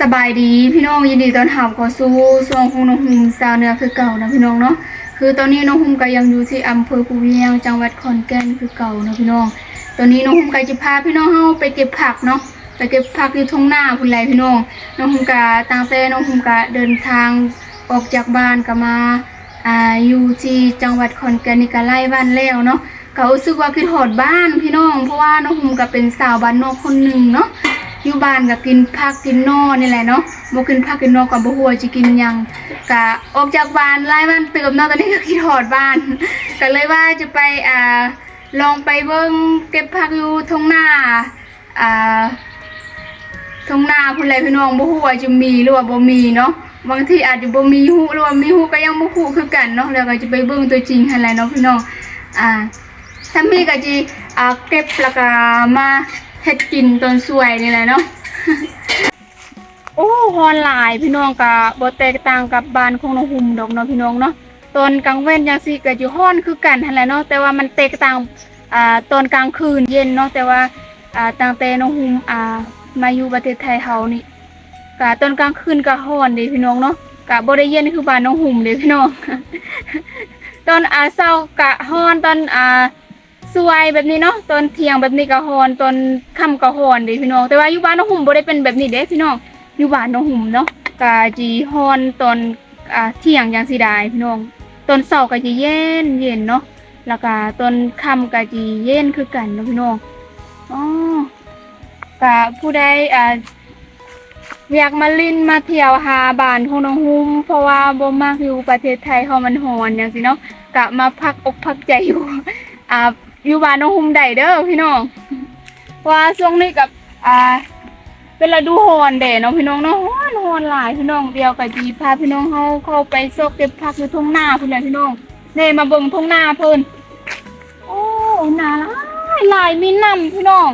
สบายดีพี่น้องยินดีต้อนรับเข้าสู่ช่วงของน้องหุ่มสาวเนือคือเก่านะพี่น้องเนาะคือตอนนี้น้องหุ่มก็ยังอยู่ที่อำเภอภูเวียงจังหวัดขอนแก่นคือเก่านะพี่น้อง ตอนนี้น้องหุ่มก็จะพาพี่น้องเฮาไปเก็บผักเนาะไปเก็บผักที่ทุ่งนาพุ่นแหละพี่น้องน้องหุ่มก็ตั้งแต่น้องหุ่มก็เดินทางออกจากบ้านก็มาอ่าอยู่ที่จังหวัดขอนแก่นนี่ก็ไล่บ้านแล้วเนาะก็รู้สึกว่าคิดฮอดบ้านพี่น้อง เพราะว่าน้องหุ่มก็เป็นสาวบ้านนอกคนหนึ่งเนาะ อยู่บ้านก็กินผักกินนอนี่แหละเนาะบ่กินผักกินนอก็บ่ฮู้ว่าสิกินหยังก็ออกจากบ้านหลายวันเติมเนาะตอนนี้ก็คิดฮอดบ้านก็เลยว่าจะไปอ่าลองไปเบิ่งเก็บผักอยู่ทุ่งนาอ่าทุ่งนาพุ่นแหละพี่น้องบ่ฮู้ว่าจะมีหรือว่าบ่มีเนาะบางทีอาจจะบ่มีฮู้หรือว่ามีฮู้ก็ยังบ่ฮู้คือกันเนาะแล้วก็จะไปเบิ่งตัวจริงหั่นแหละเนาะพี่น้องอ่าถ้ามีก็จะอ่าเก็บแล้วก็มา เฮ็ดกินตอนสวยนี่แหละเนาะโอ้ฮอนหลายพี่น้องก็บ่แตกต่างกับบ้านของน้องหุ่มดอกเนาะพี่น้องเนาะตอนกลางเว้นจังซี่ก็อยู่ฮ้อนคือกันหั่นแหละเนาะแต่ว่ามันแตกต่างอ่าตอนกลางคืนเย็นเนาะแต่ว่าอ่าตั้งแต่น้องหุ่มอ่ามาอยู่ประเทศไทยเฮานี่ก็ตอนกลางคืนก็ฮ้อนเด้พี่น้องเนาะก็บ่ได้เย็นคือบ้านน้องหุ่มเด้พี่น้อง ตอนอาเช้ากะฮ้อนตอนอ่า สวยแบบนี้เนาะตอนเที่ยงแบบนี้ก็ฮอนตอนค่ำก็ฮอนเด้พี่น้อง แต่ว่าอยู่บ้านน้องหุ่มบ่ได้เป็นแบบนี้เด้พี่น้องอยู่บ้านน้องหุ่มเนาะก็จีฮอนตอนอ่าเที่ยงอย่างสิได้พี่น้องตอนเช้าก็จะเย็นเย็นเนาะแล้วก็ตอนค่ำก็จะเย็นคือกันเนาะพี่น้องอ๋อก็ผู้ใดอ่าอยากมาลินมาเที่ยวหาบ้านของน้องหุ่มเพราะว่าบ่มักอยู่ประเทศไทยเฮามันฮอนจังซี่เนาะก็มาพักอกพักใจอยู่อ่า อยู่บ้านน้องหุมได้เด้อพี่น้องเพราะว่าช่วงนี้กับอ่าเป็นฤดูฮอนเด้เนาะพี่น้องเนาะฮอนฮอนหลายพี่น้องเดียวกับจีพาพี่น้องเฮาเข้าไปซอกเก็บผักอยู่ทุ่งนาพุ่นแหละพี่น้องเน่มาเบิ่งทุ่งนาเพิ่นโอ้นาหลายหลายมีน้ำพี่น้อง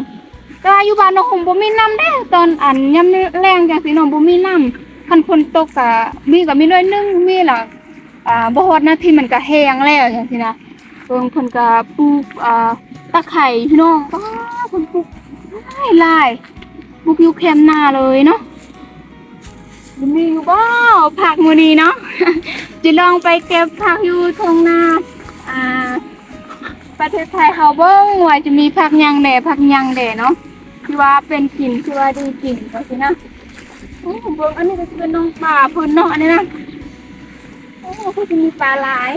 แต่ว่าอยู่บ้านน้องหุมบ่มีน้ำเด้ตอนอันยามแรงจังซี่น้องบ่มีน้ำคันฝนตกก็มีก็มีน้อยนึงมีล่ะอ่าบ่ฮอดนาทีมันก็แห้งแล้วจังซี่นะ พิ่นเพิ่นก็ปลูกอ่าตะไคร้พี่น้องป้าเพิ่นปลูกหลายหลายปลูกอยู่แคมป์นาเลยเนาะมีอยู่บ่ผักมื้อนี้เนาะจะลองไปเก็บผักอยู่ทงนาอ่า ประเทศไทยเฮาเบิ่งว่าจะมีผักหยังแหน่ผักหยังแหน่เนาะที่ว่าเป็นกินที่ว่าดีกินก็สินะโอ้เบิ่งอันนี้ก็สิเป็นน้องปลาเพิ่นเนาะอันนี้นะโอ้เพิ่นสิมีปลาหลาย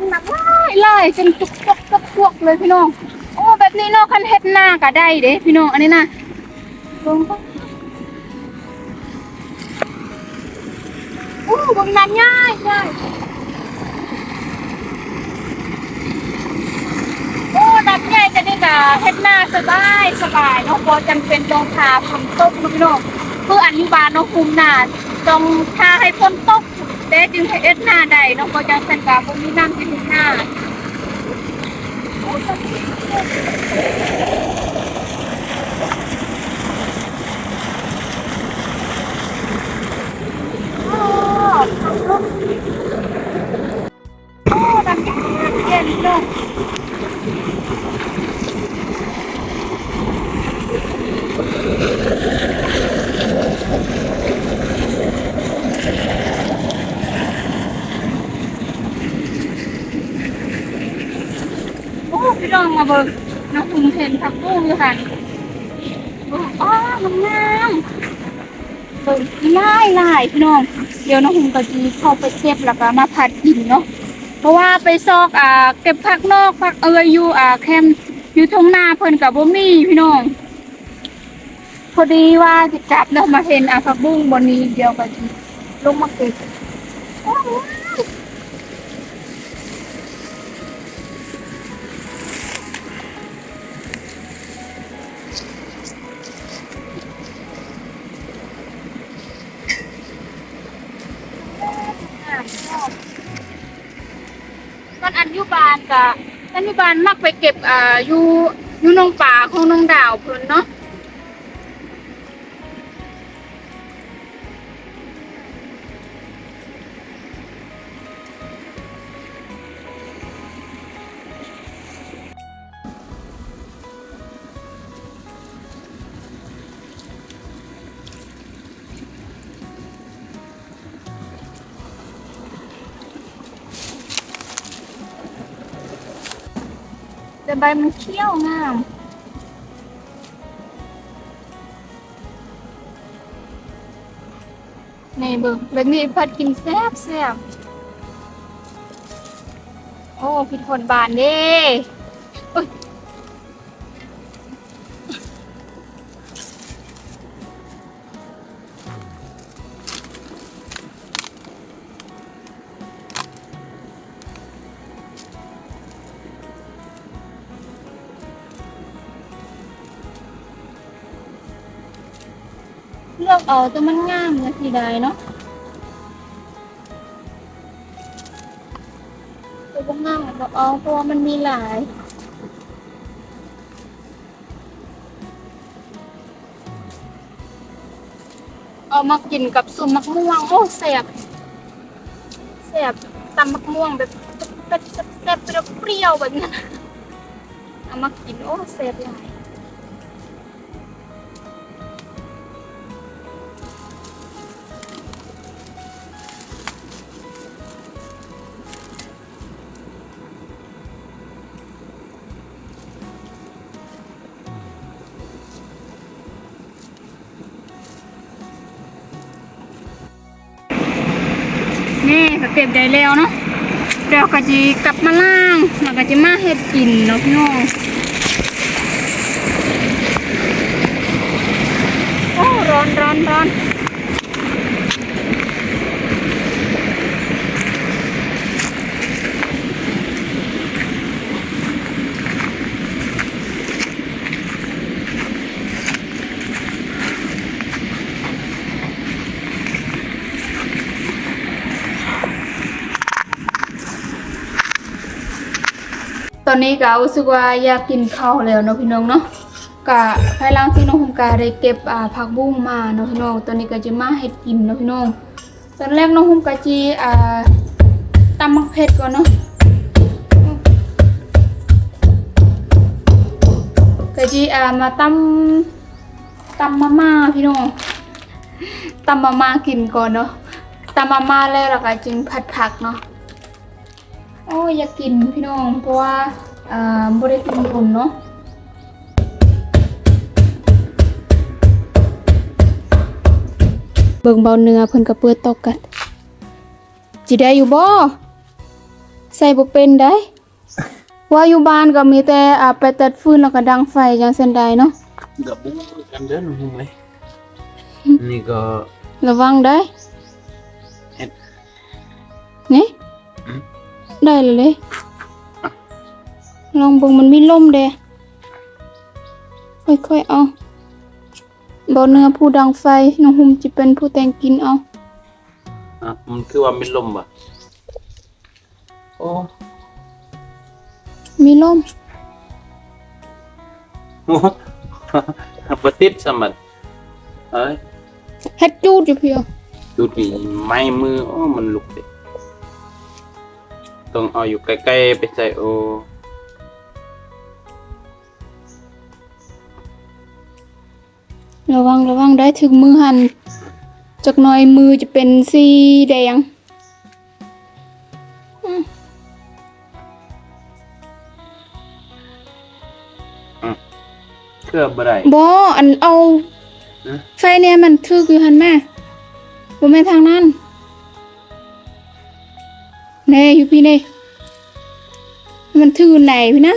เป็นหนักไล่ไล่จนตุกตกตกพวกเลยพี่น้อง โอ้แบบนี้เนาะคันเฮ็ดหน้าก็ได้เด้พี่น้องอันนี้นะเบิ่งก่อนโอ้บิ่งนั้นง่ายง่ายโอ้นับง่ายจะได้กะเฮ็ดหน้าสบายสบายเนาะบ่จำเป็นต้องทาฝนตกเนาะพี่น้องคืออนนี้บานเนาะคุมหน้าต้องทาให้ฝนตก เด้จึงให้เอ็ดหน้าได้น้องก็จะเป็นกาบ่มีน้ำที่ถึงหน้าโอ้โอ้ดังเย็นเนาะโอ้พี่น้องมา เบิ่งน้องคุณเห็นผักบุ้งอยู่ค่ะโอ้อ้อมันงามเบิ่งลายหลายพี่น้อง เดี๋ยวน้องหุ่มก็จะเข้าไปเก็บแล้วก็มาผัดกินเนาะ เพราะว่าไปซอกอ่าเก็บผักนอกผักเอยอยู่อ่าแคมอยู่ทงนาเพิ่นกับบ่มีพี่น้อง พอดีว่าสิกลับเนาะมาเห็นอ่าผักบุ้งบนนี้เดียวก็สิลงมาเก็บานอนุบาลกะอนุบาลมักไปเก็บอ่าอยู่อยู่นองป่าของนองดาวเพิ่นเนาะ แต่ใบมันเขี้ยวงาม นี่เบิ่งแบบนี้พัดกินแซ่บแซ่บโอ้ผิดคนบานเด้ เลือกเอาแต่มันงามนะสีใดเนาะตัวบงงามแบบเอาเพราะว่ามันมีหลายเอามากินกับซุปมะม่วงโอ้แซ่บแซ่บตำมะม่วงแบบแบบแซ่บเปรี้ยวแบบนั้นเอามากินโอ้แซ่บหลาย เก็บได้แล้วเนาะเดี๋ยวก็จะกลับมาล่างแล้วก็จะมาเฮ็ดกินเนาะพี่น้องโอ้ร้อนร้อนร้อน อนนี้ก็รู้สึกว่าอยากกินข้าวแล้วเนาะพี่น้องเนาะกะภายหลังที่น้องหงกาได้เก็บอ่าผักบุ้งมาเนาะพี่น้องตอนนี้ก็จะมาเฮ็ดกินเนาะพี่น้องตอนแรกน้องหงกาจีอ่าตำมักเผ็ดก่อนเนาะกะจีอ่ามาตำตำมาม่าพี่น้องตำมาม่ากินก่อนเนาะตำมาม่าแล้วเราก็จึงผัดผักเนาะ อ้ยอยากกินพี่น้อง เพราะว่าอ่าบ่ได้กินบุญเนาะเบิ่งเบาเนื้อเพิ่นก็เปิดตอกกันจิได้อยู่บ่ใส่บ่เป็นได้ ว่าอยู่บ้านก็มีแต่อ่าไปตัดฟืนแล้วก็ดังไฟจังซั่นใดเนาะกับบุ้งกันเด้อหนุ่มเลยนี่ก็ระวังได้เอ็ดนี่อืม ได้เลยเลยลองเบิ่งมันมีลมเด้ค่อยๆเอาบ่เนื้อผู้ดังไฟน้องหุ่มจะเป็นผู้แต่งกินเอาอะมันคือว่ามีลมป่ะโอ้มีลมโหปติดสมัดเอ้ยเฮ็ดจูดอยู่เพียว ดูดิไม้มือโอ้มันลุกเด็ ต้องเอาอยู่ใกล้ๆไปใส่โอ ระวังระวังได้ถึงมือหันจักหน่อยมือจะเป็นสีแดงเครือบ่ได้บ่อันเอาฮะไฟเนี่ยมันทึกอยู่หันแม่บ่แม่นทางนั้น แน่อยู่พี่เน่มันถือไหนพี่นะ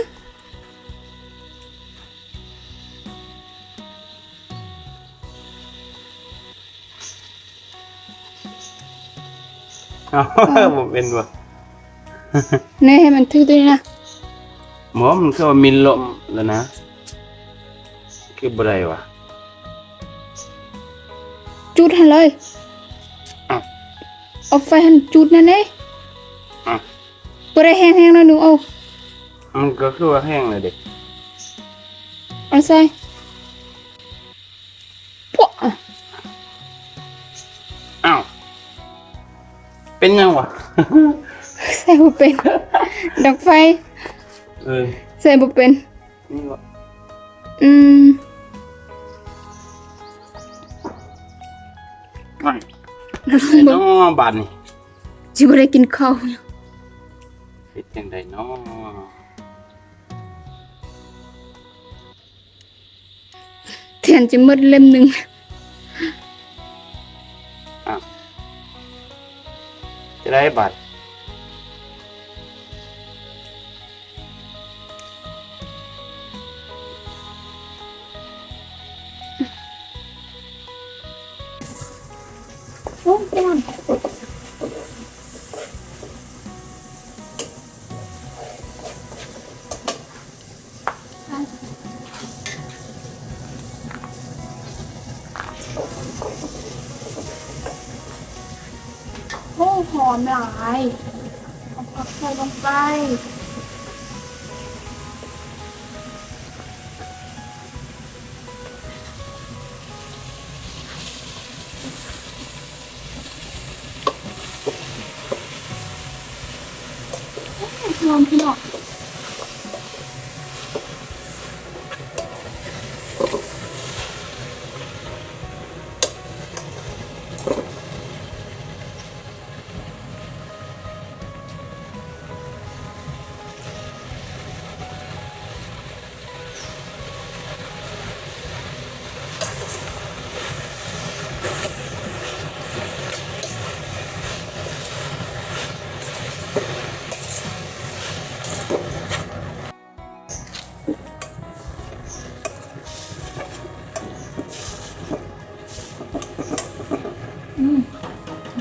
อ้าวบ่เป็นว่ะแน่ให้มันถือตัวนี้นะหมอมันคือว่ามีลมแล้วนะ คือบ่ได้ว่ะจุดหันเลยอ้าวเอาไฟหันจุดนั่นเด้อ้าว บ่ได้แห้งๆหน่อยหนึงเอามันก็คือว่าแห้งเลยเด็กเอาใส่ปะอะอ้าวเป็นยังวะ ใส่บ่เป็นดอกไฟเออใส่บ่เป็นนี่วะอืมไม่แล้วไอ้เบิ่น้งองบาดนี่จิบ่ได้กินข้าวเป็น จังไดเนาะแทนจะมืดเล่มหนึ่งจะได้บัตร อมหลายเอาผักใส่ลงไป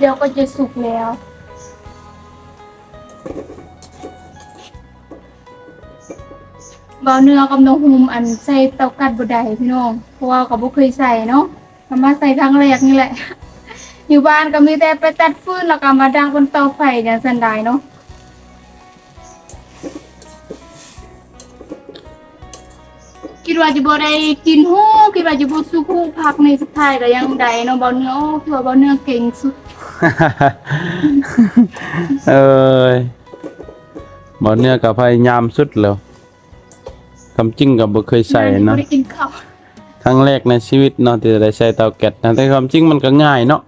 เดี๋ยวก็จะสุกแล้ว เบาเนื้อกับน้องหุมอันใส่เตากัดบดไดพี่น้อง เพราะว่าเขาบ่เคยใส่เนาะทำมาใส่ครั้งแรกนี่แหละ อยู่บ้านก็มีแต่ไปตัดฟืนแล้วก็มาดังบนเตาไฟอย่างสันไดเนาะคิดว่าจะบ่ได้กินฮู้คิดว่าจะบ่สุกฮู้พักในสุดท้ายก็ยังได้เนาะเบาเนื้อโอ้คือว่าเบาเนื้อเก่งสุด เอ้ยบ่เนี่ยก็พยายามสุดแล้วคำจริงก็บ่เคยใส่บ่เนาะได้กินข้าวครั้งแรกในชีวิตเนาะที่จะได้ใช้เตาแก๊สนะแต่ความจริงมันก็ง่ายเนาะ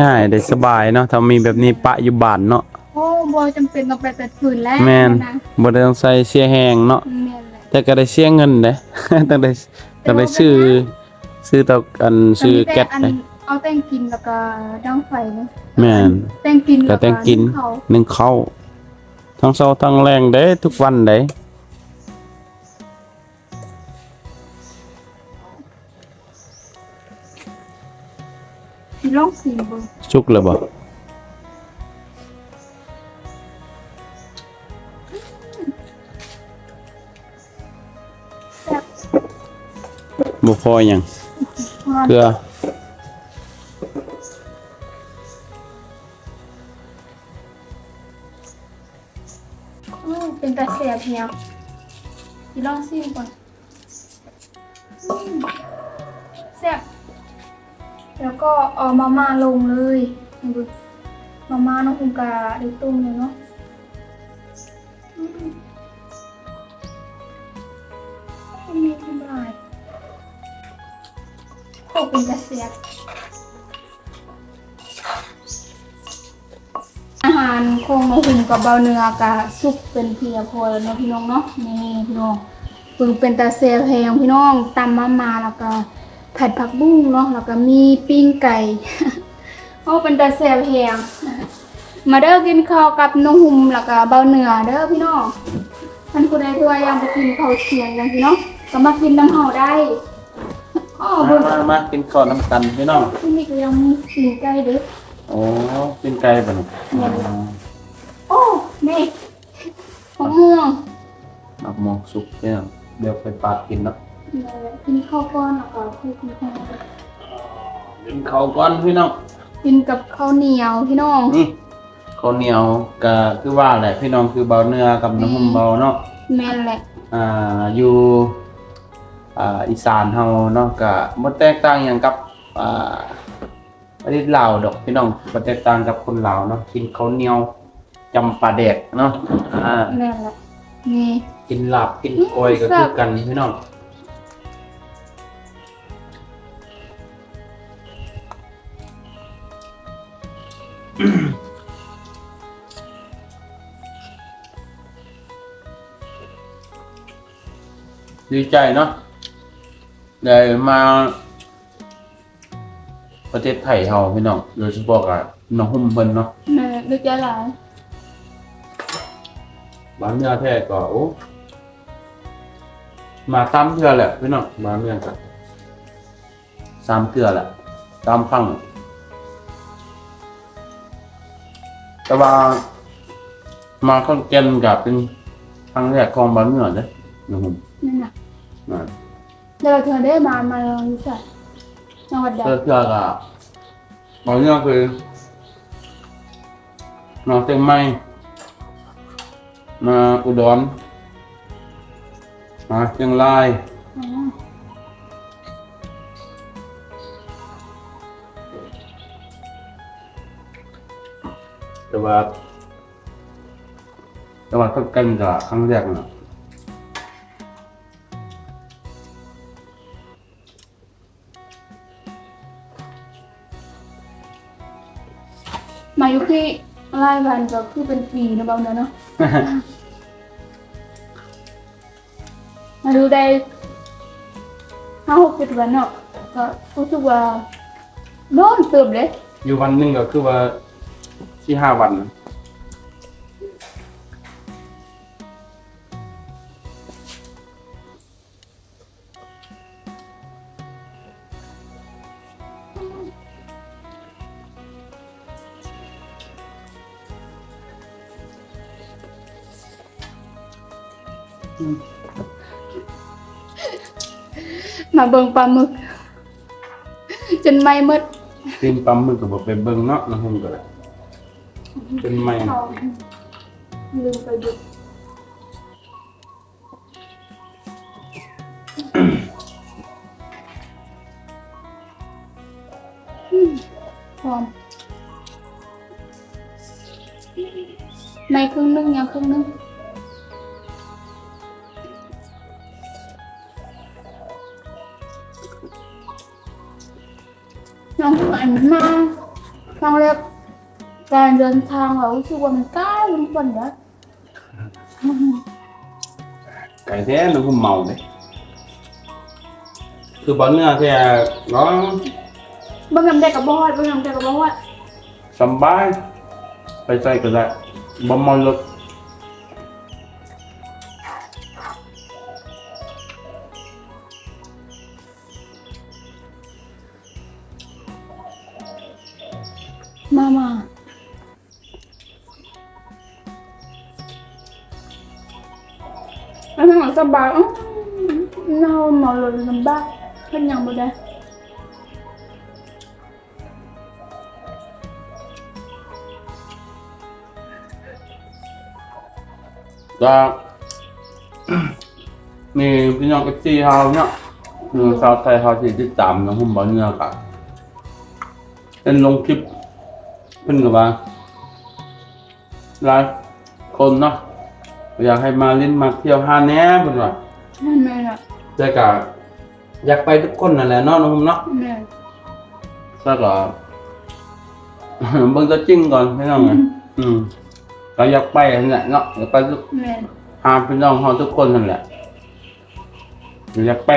ง่ายได้สบายเนาะถ้ามีแบบนี้ปะอยู่บ้านเนาะโอ้บ่จำเป็นต้องไปตัดฟืนแล้วแม่นนะบ่ได้ต้องใส่เสียแห้งเนาะแม่นแหละแต่ก็ได้เสียเงินเด้ต้องได้ต้องได้ซื้อซื้อเตาอันซื้อแก๊สอันเด้ เอาแต้งกินแล้วก็ดังไฟเนาะแม่นแต้งกินก็ล้วแต่งกินข้าวนึ่งข้าวทั้งเช้าทั้งแรงเด้ทุกวันเด้สิลองสิเบิ่งสุกแล้วบ่แซ่บบ่พอหยังมากเกลือ อืมเป็นตาแซ่บแฮวสิลองซิมก่อนอืมแซ่บแล้วก็เอามาม่าลงเลยนี่เบิ่งมาม่าน้องอุ้มกะได้ต้มเลยเนาะมีทำลายโอ้เป็นตาแซ่บ อาหารคงมาหุ่มกับเบาเนื้อกับซุปเป็นเพียพอแล้วเนาะพี่น้องเนาะนี่พี่น้องปึงเป็นตาเซลแพงพี่น้องตำมามาแล้วก็ผัดผักบุ้งเนาะแล้วก็มีปิ้งไก่โอ้เป็นตาเซลแพงมาเด้อกินข้าวกับน้องหุ่มแล้วก็เบาเนื้อเด้อพี่น้องท่านผู้ใดที่ว่ายังบ่กินข้าวเที่ยงยังพี่น้องก็มากินน้ำเฮาได้อ๋อมาเบิ่งมามากินข้าวน้ำกันพี่น้องที่นี่ก็ยังมีปิ้งไก่เด้อ โอ้กินไก่บ่นี่โอ้นี่มะม่วงมักหมอกสุกพี่น้องเดี๋ยวไปปาดกินเนาะกินข้าวก้อนแล้วก็คุยกินข้าวกินข้าวก่อนพี่น้องกินกับข้าวเหนียวพี่น้องนี่ข้าวเหนียวก็คือว่าแหละพี่น้องคือเบาเนื้อกับน้ำมันเบาเนาะแม่นแหละอ่าอยู่อ่าอีสานเฮาเนาะก็บ่แตกต่างหยังกับอ่า ประเทศลาวดอกพี่น้องบ่แตกต่างกับคนลาวเนาะกินข้าวเหนียวจำปลาแดกเนาะอ่าแม่นแหละนี่ กินลาบกินกล้อยก็คือกันพี่น้องดีใจเนาะได้มา ประเทศไทยเฮาพี่น้องโดยเฉพาะกับน้องหุ่มเพิ่นเนาะแม่ลึกยะหลายบ้านเนื้อแท้ก็โอ้มาตามเทื่อแหละพี่น้องมาเมืองกันสามเทื่อแหละตามครั้งแต่ว่ามาคอนแก่นกับเป็นครั้งแรกของบ้านเมืองเด้น้องหุ่มนั่นน่ะอ่าเดี๋ยวเราเธอได้มามาลองดูสัตว์ จังหวัดใดเทื่อเทื่อก็บ้านเมืองคือน้องเชียงใหม่มาอุดรมาเชียงรายอ๋อแต่ว่าแต่ว่าก็กันกับครั้งแรกนะ ยู่ที่ไล่วันก็คือเป็นปีนะเบาเนอะเนาะมาดูได้ห้าหกเจ็ดวันเนาะก็รู้สึกว่าโน่นเติมเลย อยู่วันหนึ่งก็คือว่าที่ห้าวัน มาเบิ่งปลาหมึก จนไม่หมดตีนปั๊มมือกับไปเบิ่งเนาะนะผมก็ได้เป็นไม่เอาลืมไปดู น้องผู้อ่านมากครั้งแรกการเดินทางเรารู้สึกว่ามันใกล้มันกว่าเนี้ยไก่แท้นึกว่าเมาเลยคือบอลเนื้อแท้เนาะบางยำได้กับบอดบางยำได้กับบอดสำบายไปใส่ก็ได้บ่เมารถ สบายอ๋อเราหมอหลุดลำบากเป็นยังบ่ได้ก็มีพี่น้องเอฟซีเฮาเนาะคือชาวไทยเฮาที่ติดตามน้องหุ่มบอลเนื้อก็เป็นลงคลิปเพิ่นก็ว่าหลายคนเนาะ อยากให้มาเล่นมาเที่ยวหาแหน่เพิ่นว่านั่นแม่น่ะแต่ก็อยากไปทุกคนนั่นแหละเนาะน้องหุ่มเนาะแม่แล้วก็ เบิ่งตัวจริงก่อนพี่น้องอะอืมก็อยากไปนั่นแหละเนาะอยากไปทุกแม่หาพี่น้องเฮาทุกคนนั่นแหละอยากไป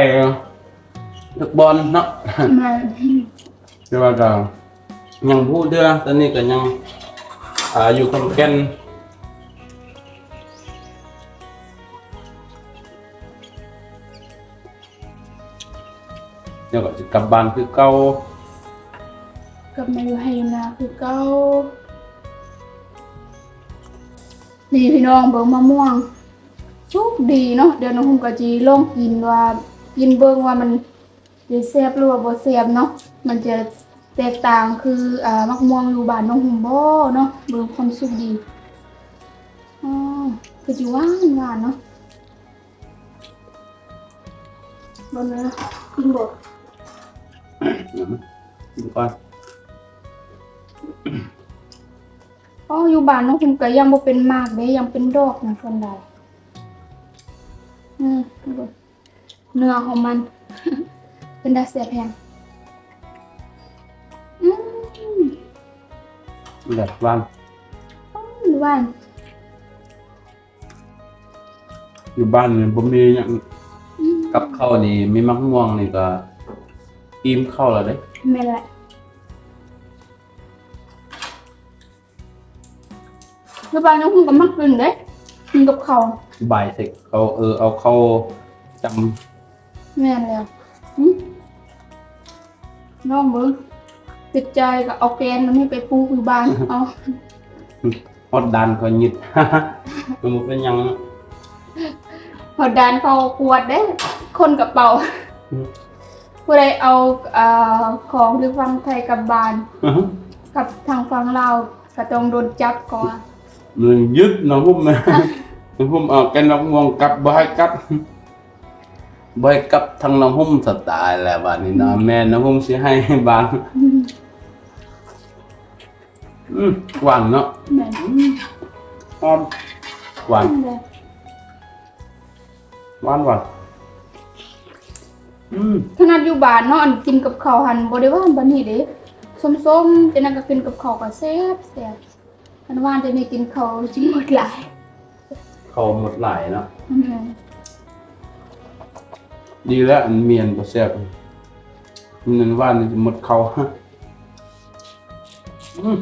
ทุกบอลเนาะ แม่แต่ว่าก็ยังพูดเด้อตอนนี้ก็ยังอ่าอยู่คำแก่น เดี๋ยวก็จะกลับบ้านคือเก่ากับมาอยู่ให้นาคือเก้านี่พี่น้องเบิ่งมะม่วง ชุกดีเนาะเดี๋ยวน้องหุ่มก็จีลองกินว่ากินเบิ่งว่ามันจะแซ่บหรือว่าบ่แซ่บเนาะมันจะแตกต่างคืออ่ามะม่วงอยู่บ้านน้องหุ่มบ่เนาะเบิ่งความสุกดีอ๋อคือสิหวานหวานเนาะบนเลยนกินบ่ เดี๋ยวนะดูก่อนอ๋ออยู่บ้านน้องหุ่มก็ยังบ่เป็นมากเด้ยังเป็นดอกนะคนใดอืมเบิ่งเนื้อของมัน เป็นดาเสียแพงอืมแบบบ้านหวานอยู่บ้านเนี่ยผมมีอย่างอืมกับข้าวนี่มีมะม่วงนี่ก็ อิ่มข้าวแล้วเด้แม่นแหละคือบ้านน้องหุ่มก็มักกินเด้กินกับข้าวบ่ายเสร็จเขาเออเอาเข้าจแม่นแล้วหึน้องเบิ่งติดใจก็เอาแกนมันนี่ไปปลูกอยู่บ้าน เอาำฮอดดันเขายึดมันบ่เป็นหยังพอดานเขากวดเด้ คนกระเป๋าอืม ผู้ใดเอาเอ่อของหรือฟังไทยกลับบ้านกับทางฝั่งลาวก็ต้องโดนจับก่อนมันยึดน้องหุ้มนะน้องหุ้มเอาแกนน้องม่วงกลับบ่ให้กลับบ่ให้กลับทางน้องหุ้มสไตล์แล้วบัดนี้นะแม่น้องหุ้มสิให้บางอืมหวานเนาะแม่นหอมหวานเลยหวานหวาน อืมขนาดอยู่บ้านเนาะอันกินกับข้าวหันบ่ได้ว่าบัดนี้เด้ส้มๆจังนั้นก็กินกับข้าวก็แซ่บแซ่บอันว่านจะนี่กินข้าวจิหมดหลายเขาหมดหลายเนาะอืมดีแล้วอันเมียนบ่แซ่บมันนั้นว่านี่จะหมดเขาอืม